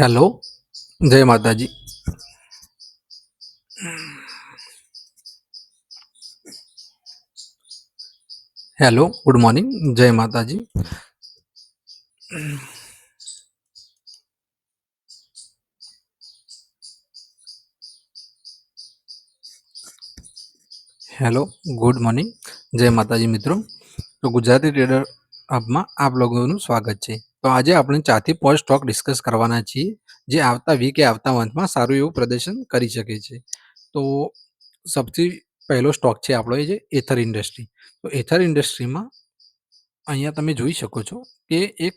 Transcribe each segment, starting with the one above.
Hello, જય માતાજી. Hello, good morning, જય માતાજી. હેલો, ગુડ મોર્નિંગ, જય માતાજી મિત્રો. તો ગુજરાતી ટ્રેડર હબમાં આપ લોકોનું સ્વાગત છે. તો આજે આપણે ચારથી પાંચ સ્ટોક ડિસ્કસ કરવાના છીએ, જે આવતા વીકે આવતા મંથમાં સારું એવું પ્રદર્શન કરી શકે છે. તો સૌથી પહેલો સ્ટોક છે આપણો એ છે એથર ઇન્ડસ્ટ્રી તો એથર ઇન્ડસ્ટ્રીમાં અહીંયા તમે જોઈ શકો છો કે એક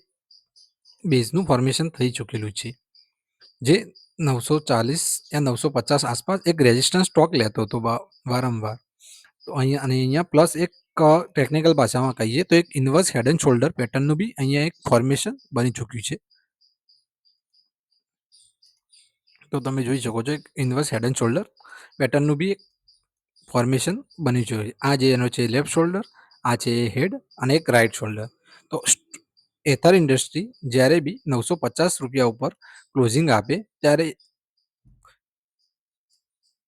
બેઝનું ફોર્મેશન થઈ ચૂકેલું છે, જે નવસો ચાલીસ યા નવસો પચાસ આસપાસ એક રેઝિસ્ટન્સ સ્ટોક લેતો હતો વારંવાર. તો અહીંયા અને અહીંયા પ્લસ એક ટેકનિકલ ભાષામાં કહીએ તો એક ઇન્વર્સ હેડ એન્ડ શોલ્ડર પેટર્નનું બી અહીંયા એક ફોર્મેશન બની ચૂક્યું છે. તો તમે જોઈ શકો છો એક ઇન્વર્સ હેડ એન્ડ શોલ્ડર પેટર્નનું બી એક ફોર્મેશન બન્યું છે. આ જે એનો છે લેફ્ટ શોલ્ડર આ છે હેડ અને એક રાઈટ શોલ્ડર તો એથર ઇન્ડસ્ટ્રી જ્યારે બી નવસો પચાસ રૂપિયા ઉપર ક્લોઝિંગ આપે ત્યારે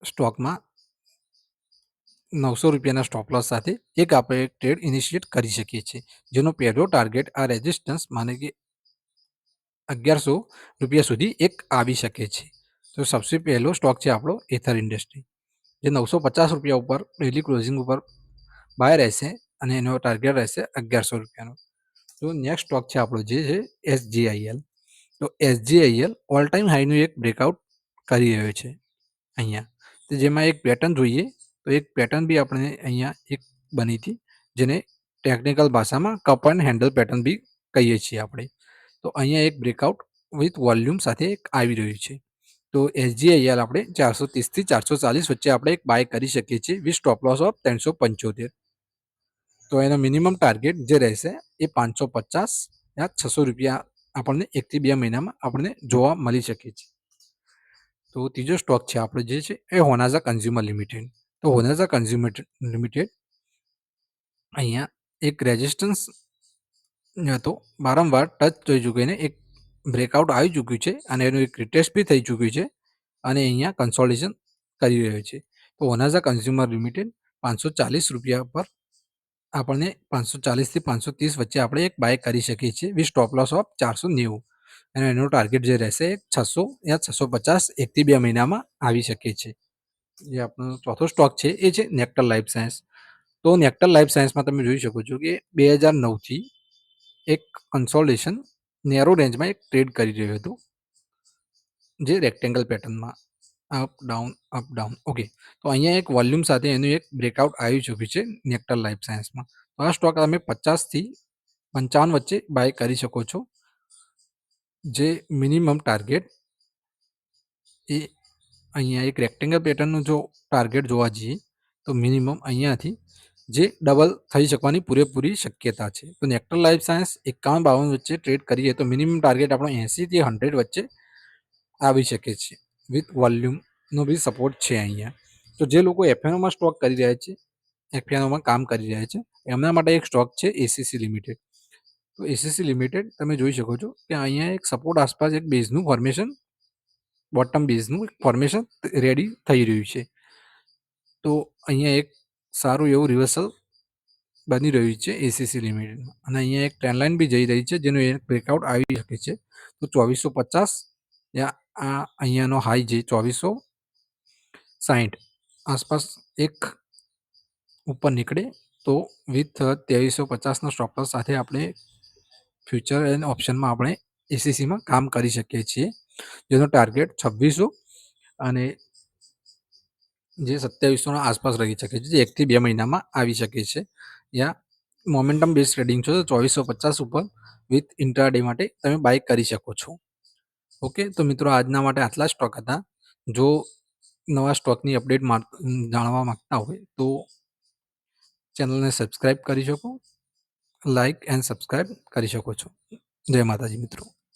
સ્ટોકમાં નવસો રૂપિયાના સ્ટોપ લોસ સાથે એક આપણે ટ્રેડ ઇનિશિએટ કરી શકીએ છીએ, જેનો પહેલો ટાર્ગેટ આ રેઝિસ્ટન્સ માને કે અગિયારસો રૂપિયા સુધી એક આવી શકે છે. તો સૌથી પહેલો સ્ટોક છે આપણો એથર ઇન્ડસ્ટ્રી જે નવસો પચાસ રૂપિયા ઉપર ડેલી ક્લોઝિંગ ઉપર બાય રહેશે અને એનો ટાર્ગેટ રહેશે અગિયારસો રૂપિયાનો. તો નેક્સ્ટ સ્ટોક છે આપણો જે છે એસજીઆઈએલ તો એસજીઆઈએલ ઓલ ટાઈમ હાઈનું એક બ્રેકઆઉટ કરી રહ્યો છે અહીંયા. તો જેમાં એક પેટર્ન જોઈએ તો એક પેટર્ન બી આપણે અહીંયા એક બની હતી, જેને ટેકનિકલ ભાષામાં કપ એન્ડ હેન્ડલ પેટર્ન બી કહીએ છીએ આપણે. તો અહીંયા એક બ્રેકઆઉટ વિથ વોલ્યુમ સાથે એક આવી રહ્યું છે. તો એસજીઆઈએલ આપણે ચારસો ત્રીસથી ચારસો ચાલીસ વચ્ચે આપણે એક બાય કરી શકીએ છીએ વિથ સ્ટોપ લોસ ઓફ ત્રણસો પંચોતેર. તો એનો મિનિમમ ટાર્ગેટ જે રહેશે એ પાંચસો પચાસ યા છસો રૂપિયા આપણને એકથી બે મહિનામાં આપણને જોવા મળી શકે છે. તો ત્રીજો સ્ટોક છે આપણો જે છે એ હોનાઝા કન્ઝ્યુમર લિમિટેડ તો હોનાઝા કન્ઝ્યુમર લિમિટેડ અહીંયા એક રેઝિસ્ટન્સ હતો. વારંવાર ટચ થઈ ચૂકીને એક બ્રેકઆઉટ આવી ચૂક્યું છે અને એનું એક રિટેસ્ટ બી થઈ ચૂક્યું છે અને અહીંયા કન્સોલિડેશન કરી રહ્યો છે. તો હોનાઝા કન્ઝ્યુમર લિમિટેડ પાંચસો ચાલીસ રૂપિયા પર આપણને પાંચસો ચાલીસથી પાંચસો ત્રીસ વચ્ચે આપણે એક બાય કરી શકીએ છીએ વિથ સ્ટોપ લોસ ઓફ ચારસો નેવું. અને એનો ટાર્ગેટ જે રહેશે છસો યા છસો પચાસ એકથી બે મહિનામાં આવી શકે છે. જે આપણો ચોથો સ્ટોક છે, એ છે નેક્ટર લાઈફ સાયન્સ. તો નેક્ટર લાઈફ સાયન્સમાં તમે જોઈ શકો છો કે બે હજાર નવથી એક કન્સોલ્ટેશન નેરો રેન્જમાં એક ટ્રેડ કરી રહ્યું હતું, જે રેક્ટેંગલ પેટર્નમાં up down up down okay તો અહીંયા એક વોલ્યુમ સાથે એનું એક બ્રેકઆઉટ આવી ચૂક્યું છે નેક્ટર લાઈફ સાયન્સમાં. તો આ સ્ટોક તમે પચાસથી પંચાવન વચ્ચે બાય કરી શકો છો. જે મિનિમમ ટાર્ગેટ એ અહીંયા એક રેક્ટેંગલ પેટર્નનું જો ટાર્ગેટ જોવા જઈએ, તો મિનિમમ અહીંયાથી જે ડબલ થઈ શકવાની પૂરેપૂરી શક્યતા છે. તો નેક્ટર લાઈફ સાયન્સ એકાવન બાવન વચ્ચે ટ્રેડ કરીએ, તો મિનિમમ ટાર્ગેટ આપણો એંસીથી હંડ્રેડ વચ્ચે આવી શકે છે વિથ વોલ્યુમનો બી સપોર્ટ છે અહીંયા. તો જે લોકો એફએનઓમાં સ્ટોક કરી રહ્યા છે એફએનઓમાં કામ કરી રહ્યા છે, એમના માટે એક સ્ટોક છે એસીસી લિમિટેડ તો એસીસી લિમિટેડ તમે જોઈ શકો છો કે અહીંયા એક સપોર્ટ આસપાસ એક બેઝનું ફોર્મેશન બોટમ બેઝનું ફોર્મેશન રેડી થઈ રહ્યું છે. તો અહીંયા એક સારું એવું રિવર્સલ બની રહ્યું છે એસીસી લિમિટેડમાં અને અહીંયા એક ટ્રેન લાઇન બી જઈ રહી છે, જેનું એક બ્રેકઆઉટ આવી શકે છે. તો ચોવીસો પચાસ યા આ અહીંયાનો હાઈ જે ચોવીસો સાહીઠ આસપાસ એક ઉપર નીકળે, તો વિથ ત્રેવીસો પચાસના સ્ટોપર સાથે આપણે ફ્યુચર એન્ડ ઓપ્શનમાં આપણે એસીસીમાં કામ કરી શકીએ છીએ. જેનો ટાર્ગેટ છવ્વીસો અને જે સત્યાવીસોના આસપાસ રહી શકે છે, જે એકથી બે મહિનામાં આવી શકે છે. યા મોમેન્ટમ બેઝ ટ્રેડિંગ છો તો ચોવીસો પચાસ ઉપર વિથ ઇન્ટ્રાડે માટે તમે બાય કરી શકો છો. ઓકે તો મિત્રો આજના માટે આટલા સ્ટોક હતા. જો નવા સ્ટોકની અપડેટ જાણવા માગતા હોય તો ચેનલને સબસ્ક્રાઈબ કરી શકો લાઈક એન્ડ સબસ્ક્રાઈબ કરી શકો છો. જય માતાજી મિત્રો.